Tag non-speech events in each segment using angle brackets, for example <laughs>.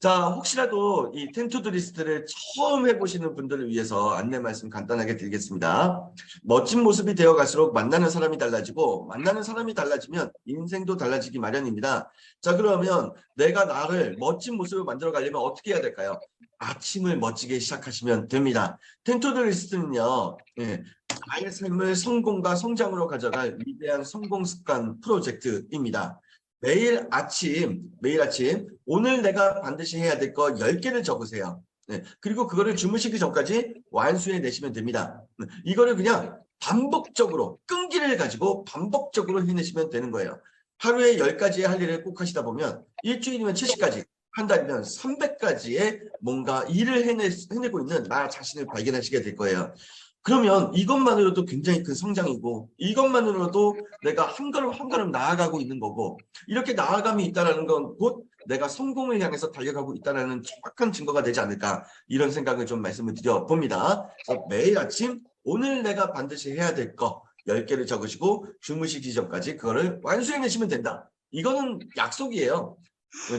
자, 혹시라도 이 텐투드 리스트를 처음 해보시는 분들을 위해서 안내 말씀 간단하게 드리겠습니다. 멋진 모습이 되어 갈수록 만나는 사람이 달라지고 만나는 사람이 달라지면 인생도 달라지기 마련입니다. 자, 그러면 내가 나를 멋진 모습을 만들어 가려면 어떻게 해야 될까요? 아침을 멋지게 시작하시면 됩니다. 텐투드 리스트는요, 예, 나의 삶을 성공과 성장으로 가져갈 위대한 성공 습관 프로젝트입니다. 매일 아침, 매일 아침, 오늘 내가 반드시 해야 될 거 10개를 적으세요. 네, 그리고 그거를 주무시기 전까지 완수해 내시면 됩니다. 네, 이거를 그냥 반복적으로, 끈기를 가지고 반복적으로 해내시면 되는 거예요. 하루에 10가지의 할 일을 꼭 하시다 보면 일주일이면 70가지, 한 달이면 300가지의 뭔가 일을 해내, 해내고 있는 나 자신을 발견하시게 될 거예요. 그러면 이것만으로도 굉장히 큰 성장이고 이것만으로도 내가 한 걸음 한 걸음 나아가고 있는 거고 이렇게 나아감이 있다는 건 곧 내가 성공을 향해서 달려가고 있다는 정확한 증거가 되지 않을까 이런 생각을 좀 말씀을 드려 봅니다. 그래서 매일 아침 오늘 내가 반드시 해야 될 거 10개를 적으시고 주무시기 전까지 그거를 완수해내시면 된다. 이거는 약속이에요.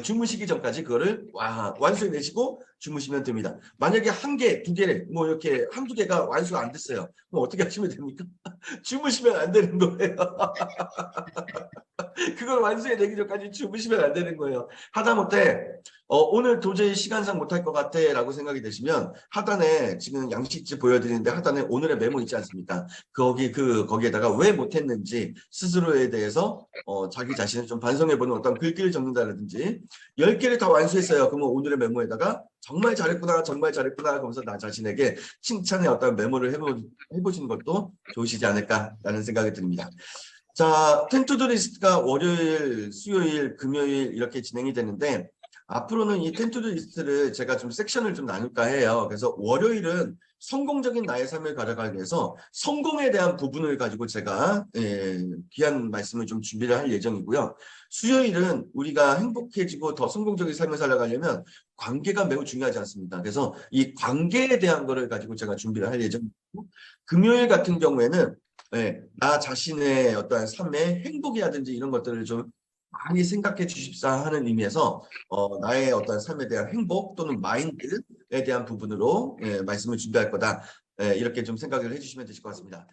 주무시기 전까지 그거를 와, 완수해 내시고 주무시면 됩니다. 만약에 한 개, 두 개, 뭐 이렇게 한두 개가 완수가 안 됐어요. 그럼 어떻게 하시면 됩니까? <laughs> 주무시면 안 되는 거예요. <laughs> <laughs> 그걸 완수해 내기 전까지 주무시면 안 되는 거예요. 하다못해 어, 오늘 도저히 시간상 못할 것 같아 라고 생각이 되시면 하단에 지금 양식지 보여드리는데 하단에 오늘의 메모 있지 않습니까? 거기 그 거기에다가 왜 못했는지 스스로에 대해서 어, 자기 자신을 좀 반성해보는 어떤 글귀를 적는다든지 10개를 다 완수했어요. 그러면 오늘의 메모에다가 정말 잘했구나 정말 잘했구나 그러면서 나 자신에게 칭찬의 어떤 메모를 해보, 해보시는 것도 좋으시지 않을까라는 생각이 듭니다. 자, 텐투드 리스트가 월요일, 수요일, 금요일 이렇게 진행이 되는데 앞으로는 이 텐투드 리스트를 제가 좀 섹션을 좀 나눌까 해요. 그래서 월요일은 성공적인 나의 삶을 가져가기 위해서 성공에 대한 부분을 가지고 제가 예, 귀한 말씀을 좀 준비를 할 예정이고요. 수요일은 우리가 행복해지고 더 성공적인 삶을 살아가려면 관계가 매우 중요하지 않습니까? 그래서 이 관계에 대한 거를 가지고 제가 준비를 할 예정이고 금요일 같은 경우에는 예, 나 자신의 어떠한 삶의 행복이라든지 이런 것들을 좀 많이 생각해 주십사 하는 의미에서 어, 나의 어떤 삶에 대한 행복 또는 마인드에 대한 부분으로 예, 말씀을 준비할 거다. 예, 이렇게 좀 생각을 해주시면 되실 것 같습니다.